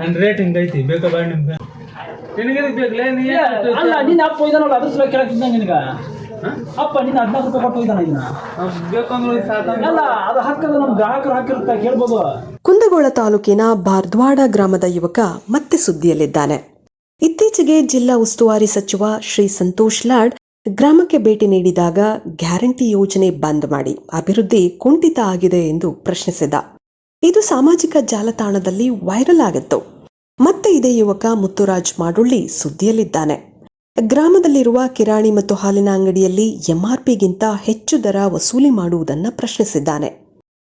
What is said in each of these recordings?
ನನ್ನ ರೇಟ್ ಹಿಂಗೈತಿ ಬೇಕಾ ಬೇಡ ನಿಮ್ಗೆ? ನಿನಗೆ ಬೇಕಲ್ಲ ನೀ ಅಲ್ಲ ನಿನ್ನ ಅಪ್ಪ ಇದಾನಲ್ಲ ಅದ್ರ ಸಲ ಕೇಳಕ್ತಿದ್ದ ನಿನಗ. ಅಪ್ಪ ನಿನ್ನ ಹದಿನಾಲ್ಕು ರೂಪಾಯಿ ಕೊಟ್ಟು ಇದ್ದಾನ ಇದನ್ನ ಬೇಕಂದ್ರೆ ಸಾಕಂದ್ರೆ ಅಲ್ಲ ಅದು ಹಾಕದ ನಮ್ ಗ್ರಾಹಕರು ಹಾಕಿರ್ತ ಕೇಳ್ಬೋದು. ಕುಂದಗೋಳ ತಾಲೂಕಿನ ಬಾರ್ದ್ವಾಡ ಗ್ರಾಮದ ಯುವಕ ಮತ್ತೆ ಸುದ್ದಿಯಲ್ಲಿದ್ದಾನೆ. ಇತ್ತೀಚೆಗೆ ಜಿಲ್ಲಾ ಉಸ್ತುವಾರಿ ಸಚಿವ ಶ್ರೀ ಸಂತೋಷ್ ಲಾಡ್ ಗ್ರಾಮಕ್ಕೆ ಭೇಟಿ ನೀಡಿದಾಗ ಗ್ಯಾರಂಟಿ ಯೋಜನೆ ಬಂದ್ ಮಾಡಿ ಅಭಿವೃದ್ಧಿ ಕುಂಠಿತ ಆಗಿದೆ ಎಂದು ಪ್ರಶ್ನಿಸಿದ. ಇದು ಸಾಮಾಜಿಕ ಜಾಲತಾಣದಲ್ಲಿ ವೈರಲ್ ಆಗಿತ್ತು. ಮತ್ತೆ ಇದೇ ಯುವಕ ಮುತ್ತುರಾಜ್ ಮಾಡುಳ್ಳಿ ಸುದ್ದಿಯಲ್ಲಿದ್ದಾನೆ. ಗ್ರಾಮದಲ್ಲಿರುವ ಕಿರಾಣಿ ಮತ್ತು ಹಾಲಿನ ಅಂಗಡಿಯಲ್ಲಿ ಎಂಆರ್ಪಿಗಿಂತ ಹೆಚ್ಚು ದರ ವಸೂಲಿ ಮಾಡುವುದನ್ನು ಪ್ರಶ್ನಿಸಿದ್ದಾನೆ.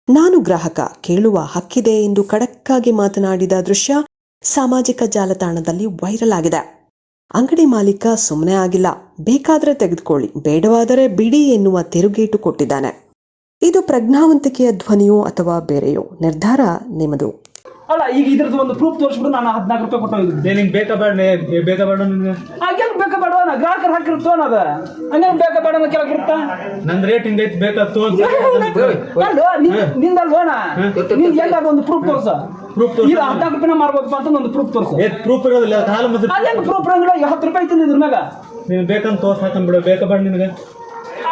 ನಾನು ಗ್ರಾಹಕ, ಕೇಳುವ ಹಕ್ಕಿದೆ ಎಂದು ಖಡಕ್ಕಾಗಿ ಮಾತನಾಡಿದ ದೃಶ್ಯ ಸಾಮಾಜಿಕ ಜಾಲತಾಣದಲ್ಲಿ ವೈರಲ್ ಆಗಿದೆ. ಅಂಗಡಿ ಮಾಲೀಕ ಸುಮ್ಮನೆ ಆಗಿಲ್ಲ, ಬೇಕಾದರೆ ತೆಗೆದುಕೊಳ್ಳಿ, ಬೇಡವಾದರೆ ಬಿಡಿ ಎನ್ನುವ ತಿರುಗೇಟು ಕೊಟ್ಟಿದ್ದಾನೆ. ಇದು ಪ್ರಜ್ಞಾವಂತಿಕೆಯ ಧ್ವನಿಯೋ ಅಥವಾ ಬೇರೆಯೋ? ನಿರ್ಧಾರ ನಿಮ್ಮದು. ಅಲ್ಲ ಈಗ ಇದ್ರದ್ದು ಒಂದು ಪ್ರೂಫ್ ತೋರಿಸ್ಬಿಟ್ಟು ನಾನು ಹದಿನಾಲ್ಕು ರೂಪಾಯಿ ಕೊಟ್ಟು ನಿಂಗೆ ಬೇಕಾ ಬೇಡ ನೀ- ಬೇಕಾ ಬೇಡ ನಿಮ್ಗೆ ಹಾಗೆ ಬೇಕಾ ಬೇಡ ಗ್ರಾಹಕರು ಹಾಕಿರ್ತೋ ಅದ. ಹಂಗೆ ಬೇಕಾ ಬೇಡ ಅನ್ನೋ ಕೆಳಗೆ ಇರುತ್ತಾ ನನ್ನ ರೇಟ್ ಹಿಂಗೈತಿ ಬೇಕಾ ತೋರ್ಸ. ನಿಂದ ಲೋನ ನಿಂದ ಎಲ್ಲ ಒಂದು ಪ್ರೂಫ್ ತೋರ್ಸ. ಪ್ರೂಫ್. ಇದು ಹದಿನಾಲ್ಕು ರೂಪಾಯಿ ಮಾರ್ಬೋದಪ್ಪ ಅಂತ ಒಂದು ಪ್ರೂಫ್ ತೋರ್ಸ. ಏ ಪ್ರೂಫ್ ಇರೋದಿಲ್ಲ ಹಾಲು ಮತ್ತೆ ಅದೇನು ಪ್ರೂಫ್ ಅಂಗಡಿ ಹತ್ತು ರೂಪಾಯಿ ಐತಿ ಇದ್ರ ಮ್ಯಾಗ. ನೀನು ಬೇಕಂತ ಬಿಡು ಬೇಕಾ ಬೇಡ ನಿನಗೆ?